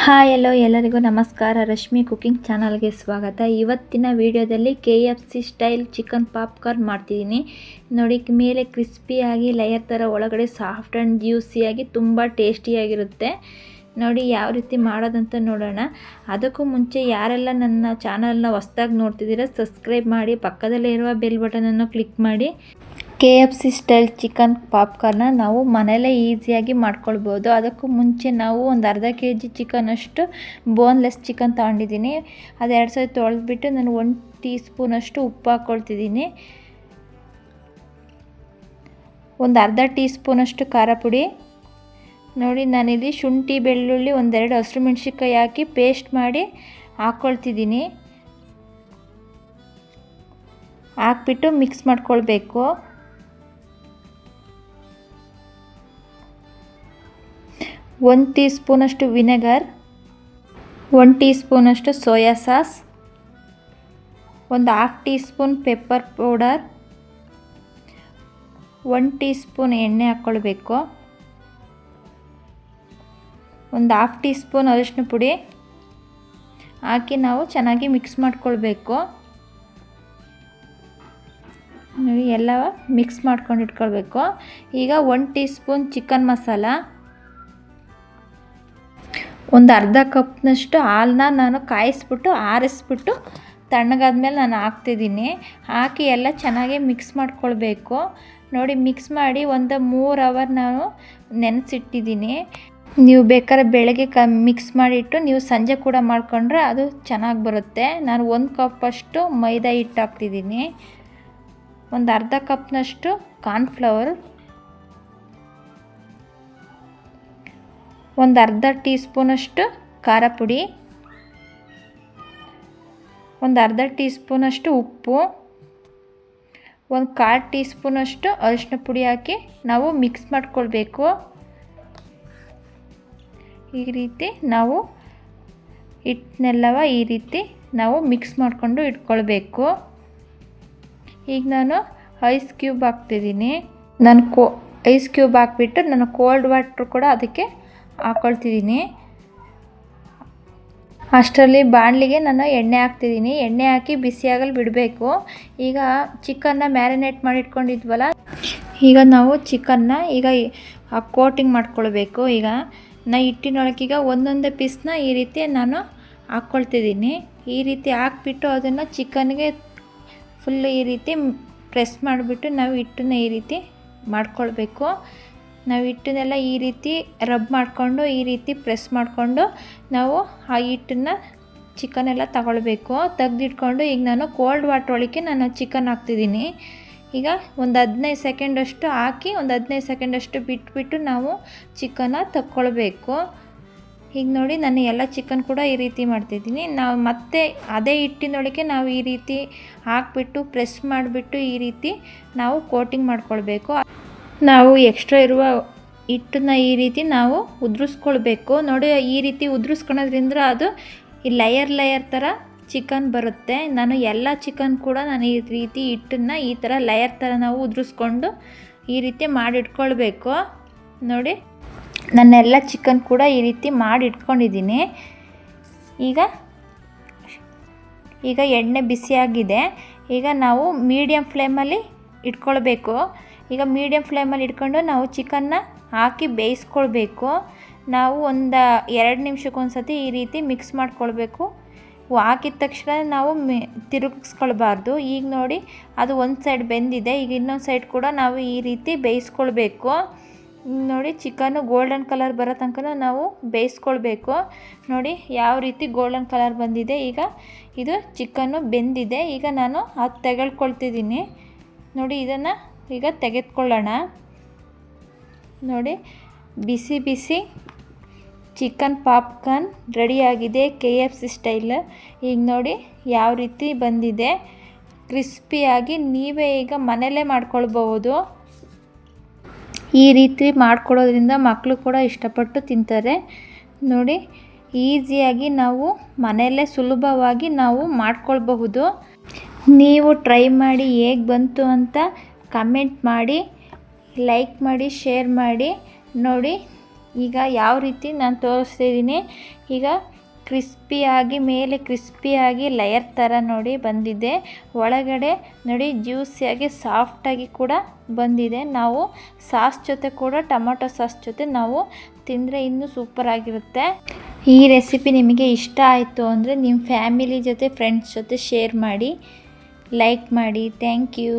Hi ಎಲ್ಲೋ ಎಲ್ಲರಿಗೂ ನಮಸ್ಕಾರ. Rashmi cooking ಚಾನಲ್ಗೆ ಸ್ವಾಗತ. ಇವತ್ತಿನ ವಿಡಿಯೋದಲ್ಲಿ K F C style chicken popcorn ಮಾಡ್ತಿದ್ದೀನಿ. ನೋಡಿ, ಮೇಲೆ ಕ್ರಿಸ್ಪಿಯಾಗಿ, ಲೇಯರ್ ಥರ ಒಳಗಡೆ ಸಾಫ್ಟ್ ಆ್ಯಂಡ್ ಜ್ಯೂಸಿಯಾಗಿ ತುಂಬ ಟೇಸ್ಟಿಯಾಗಿರುತ್ತೆ. ನೋಡಿ, ಯಾವ ರೀತಿ ಮಾಡೋದಂತ ನೋಡೋಣ. ಅದಕ್ಕೂ ಮುಂಚೆ ಯಾರೆಲ್ಲ ನನ್ನ ಚಾನಲ್ನ ಹೊಸ್ದಾಗಿ ನೋಡ್ತಿದ್ದೀರಾ, ಸಬ್ಸ್ಕ್ರೈಬ್ ಮಾಡಿ, ಪಕ್ಕದಲ್ಲೇ ಇರುವ ಬೆಲ್ ಬಟನನ್ನು ಕ್ಲಿಕ್ ಮಾಡಿ. K F C style chicken popcorn ನಾವು ಮನೆಯಲ್ಲೇ ಈಸಿಯಾಗಿ ಮಾಡ್ಕೊಳ್ಬೋದು. ಅದಕ್ಕೂ ಮುಂಚೆ ನಾವು ಒಂದು ಅರ್ಧ ಕೆ ಜಿ ಚಿಕನಷ್ಟು ಬೋನ್ಲೆಸ್ ಚಿಕನ್ ತೊಗೊಂಡಿದ್ದೀನಿ. ಅದು ಎರಡು ಸಾವಿರ ತೊಳೆದ್ಬಿಟ್ಟು ನಾನು ಒಂದು ಟೀ ಸ್ಪೂನಷ್ಟು ಉಪ್ಪು ಹಾಕ್ಕೊಳ್ತಿದ್ದೀನಿ ಒಂದು ಅರ್ಧ ಟೀ ಸ್ಪೂನಷ್ಟು ಖಾರ ಪುಡಿ. ನೋಡಿ, ನಾನಿಲ್ಲಿ ಶುಂಠಿ, ಬೆಳ್ಳುಳ್ಳಿ ಒಂದೆರಡು ಹಸಿರು ಮೆಣಸಿನ್ಕಾಯಿ ಹಾಕಿ ಪೇಸ್ಟ್ ಮಾಡಿ ಹಾಕ್ಕೊಳ್ತಿದ್ದೀನಿ ಹಾಕ್ಬಿಟ್ಟು ಮಿಕ್ಸ್ ಮಾಡ್ಕೊಳ್ಬೇಕು. ಒಂದು ಟೀ ಸ್ಪೂನಷ್ಟು ವಿನೆಗರ್, ಒಂದು ಟೀ ಸ್ಪೂನಷ್ಟು ಸೋಯಾ ಸಾಸ್, ಒಂದು half teaspoon pepper powder one teaspoon ಎಣ್ಣೆ ಹಾಕ್ಕೊಳ್ಬೇಕು. ಒಂದು ಹಾಫ್ ಟೀ ಸ್ಪೂನ್ ಅರಿಶಿನ ಪುಡಿ ಹಾಕಿ ನಾವು ಚೆನ್ನಾಗಿ ಮಿಕ್ಸ್ ಮಾಡ್ಕೊಳ್ಬೇಕು. ಎಲ್ಲ ಮಿಕ್ಸ್ ಮಾಡ್ಕೊಂಡು ಇಟ್ಕೊಳ್ಬೇಕು. ಈಗ one teaspoon chicken masala. ಒಂದು ಅರ್ಧ ಕಪ್ನಷ್ಟು ಹಾಲನ್ನ ನಾನು ಕಾಯಿಸ್ಬಿಟ್ಟು, ಆರಿಸ್ಬಿಟ್ಟು ತಣ್ಣಗಾದ್ಮೇಲೆ ನಾನು ಹಾಕ್ತಿದ್ದೀನಿ. ಹಾಕಿ ಎಲ್ಲ ಚೆನ್ನಾಗಿ ಮಿಕ್ಸ್ ಮಾಡ್ಕೊಳ್ಬೇಕು. ನೋಡಿ ಮಿಕ್ಸ್ ಮಾಡಿ ಒಂದು ಮೂರು ಅವರ್ ನಾನು ನೆನೆಸಿಟ್ಟಿದ್ದೀನಿ. ನೀವು ಬೇಕಾದ್ರೆ ಬೆಳಗ್ಗೆ ಕ ಮಿಕ್ಸ್ ಮಾಡಿಟ್ಟು ನೀವು ಸಂಜೆ ಕೂಡ ಮಾಡಿಕೊಂಡ್ರೆ ಅದು ಚೆನ್ನಾಗಿ ಬರುತ್ತೆ. ನಾನು ಒಂದು ಕಪ್ಪಷ್ಟು ಮೈದಾ ಹಿಟ್ಟು ಹಾಕ್ತಿದ್ದೀನಿ. ಒಂದು ಅರ್ಧ ಕಪ್ನಷ್ಟು ಕಾರ್ನ್ಫ್ಲವರ್ ಒಂದು ಅರ್ಧ ಟೀ ಸ್ಪೂನಷ್ಟು ಖಾರ ಪುಡಿ, ಒಂದು ಅರ್ಧ ಟೀ ಸ್ಪೂನಷ್ಟು ಉಪ್ಪು, ಒಂದು ಕಾಲು ಟೀ ಸ್ಪೂನಷ್ಟು ಅರಿಶಿನ ಪುಡಿ ಹಾಕಿ ನಾವು ಮಿಕ್ಸ್ ಮಾಡ್ಕೊಳ್ಬೇಕು. ಈ ರೀತಿ ನಾವು ಹಿಟ್ಟನ್ನೆಲ್ಲವ ಈ ರೀತಿ ನಾವು ಮಿಕ್ಸ್ ಮಾಡಿಕೊಂಡು ಇಟ್ಕೊಳ್ಬೇಕು. ಈಗ ನಾನು ಐಸ್ ಕ್ಯೂಬ್ ಹಾಕ್ತಿದ್ದೀನಿ. ನಾನು ಕೋ ಐಸ್ ಕ್ಯೂಬ್ ಹಾಕ್ಬಿಟ್ಟು ನಾನು ಕೋಲ್ಡ್ ವಾಟ್ರ್ ಕೂಡ ಅದಕ್ಕೆ ಹಾಕ್ಕೊಳ್ತಿದ್ದೀನಿ ಅಷ್ಟರಲ್ಲಿ ಬಾಣಲಿಗೆ ನಾನು ಎಣ್ಣೆ ಹಾಕ್ತಿದ್ದೀನಿ. ಎಣ್ಣೆ ಹಾಕಿ ಬಿಸಿಯಾಗಲು ಬಿಡಬೇಕು. ಈಗ ಚಿಕನ್ನ ಮ್ಯಾರಿನೇಟ್ ಮಾಡಿ ಇಟ್ಕೊಂಡಿದ್ವಲ್ಲ ಈಗ ನಾವು ಚಿಕನ್ನ ಈಗ ಕೋಟಿಂಗ್ ಮಾಡ್ಕೊಳ್ಬೇಕು. ಈಗ ನಾ ಹಿಟ್ಟಿನೊಳಗೀಗ ಒಂದೊಂದೇ ಪೀಸ್ನ ಈ ರೀತಿ ನಾನು ಹಾಕ್ಕೊಳ್ತಿದ್ದೀನಿ ಈ ರೀತಿ ಹಾಕ್ಬಿಟ್ಟು ಅದನ್ನು ಚಿಕನ್ಗೆ ಫುಲ್ ಈ ರೀತಿ ಪ್ರೆಸ್ ಮಾಡಿಬಿಟ್ಟು ನಾವು ಹಿಟ್ಟನ್ನ ಈ ರೀತಿ ಮಾಡ್ಕೊಳ್ಬೇಕು. ನಾವು ಹಿಟ್ಟನ್ನೆಲ್ಲ ಈ ರೀತಿ ರಬ್ ಮಾಡಿಕೊಂಡು, ಈ ರೀತಿ ಪ್ರೆಸ್ ಮಾಡಿಕೊಂಡು ನಾವು ಆ ಹಿಟ್ಟನ್ನು ಚಿಕನೆಲ್ಲ ತಗೊಳ್ಬೇಕು. ತೆಗ್ದಿಟ್ಕೊಂಡು ಈಗ ನಾನು ಕೋಲ್ಡ್ ವಾಟ್ರ್ ಒಳಗೆ ನಾನು ಚಿಕನ್ ಹಾಕ್ತಿದ್ದೀನಿ. ಈಗ ಒಂದು ಹದಿನೈದು ಸೆಕೆಂಡಷ್ಟು ಹಾಕಿ, ಒಂದು ಹದಿನೈದು ಸೆಕೆಂಡಷ್ಟು ಬಿಟ್ಬಿಟ್ಟು ನಾವು ಚಿಕನ್ನ ತಕ್ಕೊಳ್ಬೇಕು. ಈಗ ನೋಡಿ ನಾನು ಎಲ್ಲ ಚಿಕನ್ ಕೂಡ ಈ ರೀತಿ ಮಾಡ್ತಿದ್ದೀನಿ. ನಾವು ಮತ್ತೆ ಅದೇ ಹಿಟ್ಟಿನೊಳಗೆ ನಾವು ಈ ರೀತಿ ಹಾಕ್ಬಿಟ್ಟು, ಪ್ರೆಸ್ ಮಾಡಿಬಿಟ್ಟು ಈ ರೀತಿ ನಾವು ಕೋಟಿಂಗ್ ಮಾಡ್ಕೊಳ್ಬೇಕು. ನಾವು ಎಕ್ಸ್ಟ್ರಾ ಇರುವ ಹಿಟ್ಟನ್ನ ಈ ರೀತಿ ನಾವು ಉದುರಿಸ್ಕೊಳ್ಬೇಕು. ನೋಡಿ, ಈ ರೀತಿ ಉದುರಿಸ್ಕೊಳೋದ್ರಿಂದ ಅದು ಈ ಲೇಯರ್ ಲೇಯರ್ ಥರ ಚಿಕನ್ ಬರುತ್ತೆ. ನಾನು ಎಲ್ಲ ಚಿಕನ್ ಕೂಡ ನಾನು ಈ ರೀತಿ ಹಿಟ್ಟನ್ನು ಈ ಥರ ಲೇಯರ್ ಥರ ನಾವು ಉದುರಿಸ್ಕೊಂಡು ಈ ರೀತಿ ಮಾಡಿಟ್ಕೊಳ್ಬೇಕು. ನೋಡಿ, ನನ್ನೆಲ್ಲ ಚಿಕನ್ ಕೂಡ ಈ ರೀತಿ ಮಾಡಿ ಇಟ್ಕೊಂಡಿದ್ದೀನಿ ಈಗ ಈಗ ಎಣ್ಣೆ ಬಿಸಿಯಾಗಿದೆ. ಈಗ ನಾವು ಮೀಡಿಯಮ್ ಫ್ಲೇಮಲ್ಲಿ ಇಟ್ಕೊಳ್ಬೇಕು. ಈಗ ಮೀಡಿಯಮ್ ಫ್ಲೇಮಲ್ಲಿ ಇಟ್ಕೊಂಡು ನಾವು ಚಿಕನ್ನ ಹಾಕಿ ಬೇಯಿಸ್ಕೊಳ್ಬೇಕು. ನಾವು ಒಂದು ಎರಡು ನಿಮಿಷಕ್ಕೊಂದು ಸತಿ ಈ ರೀತಿ ಮಿಕ್ಸ್ ಮಾಡ್ಕೊಳ್ಬೇಕು. ಹಾಕಿದ ತಕ್ಷಣ ನಾವು ಮಿ, ತಿರುಗಿಸ್ಕೊಳ್ಬಾರ್ದು. ಈಗ ನೋಡಿ, ಅದು ಒಂದು ಸೈಡ್ ಬೆಂದಿದೆ. ಈಗ ಇನ್ನೊಂದು ಸೈಡ್ ಕೂಡ ನಾವು ಈ ರೀತಿ ಬೇಯಿಸ್ಕೊಳ್ಬೇಕು. ನೋಡಿ ಚಿಕನ್ನು ಗೋಲ್ಡನ್ ಕಲರ್ ಬರೋ ತನಕ ನಾವು ಬೇಯಿಸ್ಕೊಳ್ಬೇಕು. ನೋಡಿ, ಯಾವ ರೀತಿ ಗೋಲ್ಡನ್ ಕಲರ್ ಬಂದಿದೆ. ಈಗ ಇದು ಚಿಕನ್ನು ಬೆಂದಿದೆ. ಈಗ ನಾನು ಅದು ತೆಗೆದುಕೊಳ್ತಿದ್ದೀನಿ ನೋಡಿ, ಇದನ್ನು ಈಗ ತೆಗೆದುಕೊಳ್ಳೋಣ. ನೋಡಿ, ಬಿಸಿ ಬಿಸಿ ಚಿಕನ್ ಪಾಪ್ಕಾರ್ನ್ ರೆಡಿಯಾಗಿದೆ ಕೆ ಎಫ್ ಸಿ ಸ್ಟೈಲ್. ಈಗ ನೋಡಿ ಯಾವ ರೀತಿ ಬಂದಿದೆ. ಕ್ರಿಸ್ಪಿಯಾಗಿ ನೀವೇ ಈಗ ಮನೆಯಲ್ಲೇ ಮಾಡ್ಕೊಳ್ಬಹುದು. ಈ ರೀತಿ ಮಾಡ್ಕೊಡೋದ್ರಿಂದ ಮಕ್ಕಳು ಕೂಡ ಇಷ್ಟಪಟ್ಟು ತಿಂತಾರೆ. ನೋಡಿ, ಈಸಿಯಾಗಿ ನಾವು ಮನೆಯಲ್ಲೇ ಸುಲಭವಾಗಿ ನಾವು ಮಾಡ್ಕೊಳ್ಬಹುದು. ನೀವು ಟ್ರೈ ಮಾಡಿ ಹೇಗೆ ಬಂತು ಅಂತ ಕಮೆಂಟ್ ಮಾಡಿ ಲೈಕ್ ಮಾಡಿ ಶೇರ್ ಮಾಡಿ. ನೋಡಿ, ಈಗ ಯಾವ ರೀತಿ ನಾನು ತೋರಿಸ್ತಿದ್ದೀನಿ ಈಗ ಕ್ರಿಸ್ಪಿಯಾಗಿ ಮೇಲೆ ಕ್ರಿಸ್ಪಿಯಾಗಿ ಲೇಯರ್ ಥರ ನೋಡಿ ಬಂದಿದೆ. ಒಳಗಡೆ ನೋಡಿ ಜ್ಯೂಸಿಯಾಗಿ ಸಾಫ್ಟಾಗಿ ಕೂಡ ಬಂದಿದೆ. ನಾವು ಸಾಸ್ ಜೊತೆ ಕೂಡ, ಟೊಮೊಟೊ ಸಾಸ್ ಜೊತೆ ನಾವು ತಿಂದರೆ ಇನ್ನೂ ಸೂಪರಾಗಿರುತ್ತೆ ಈ ರೆಸಿಪಿ ನಿಮಗೆ ಇಷ್ಟ ಆಯಿತು ಅಂದರೆ ನಿಮ್ಮ ಫ್ಯಾಮಿಲಿ ಜೊತೆ ಫ್ರೆಂಡ್ಸ್ ಜೊತೆ ಶೇರ್ ಮಾಡಿ ಲೈಕ್ ಮಾಡಿ. Thank you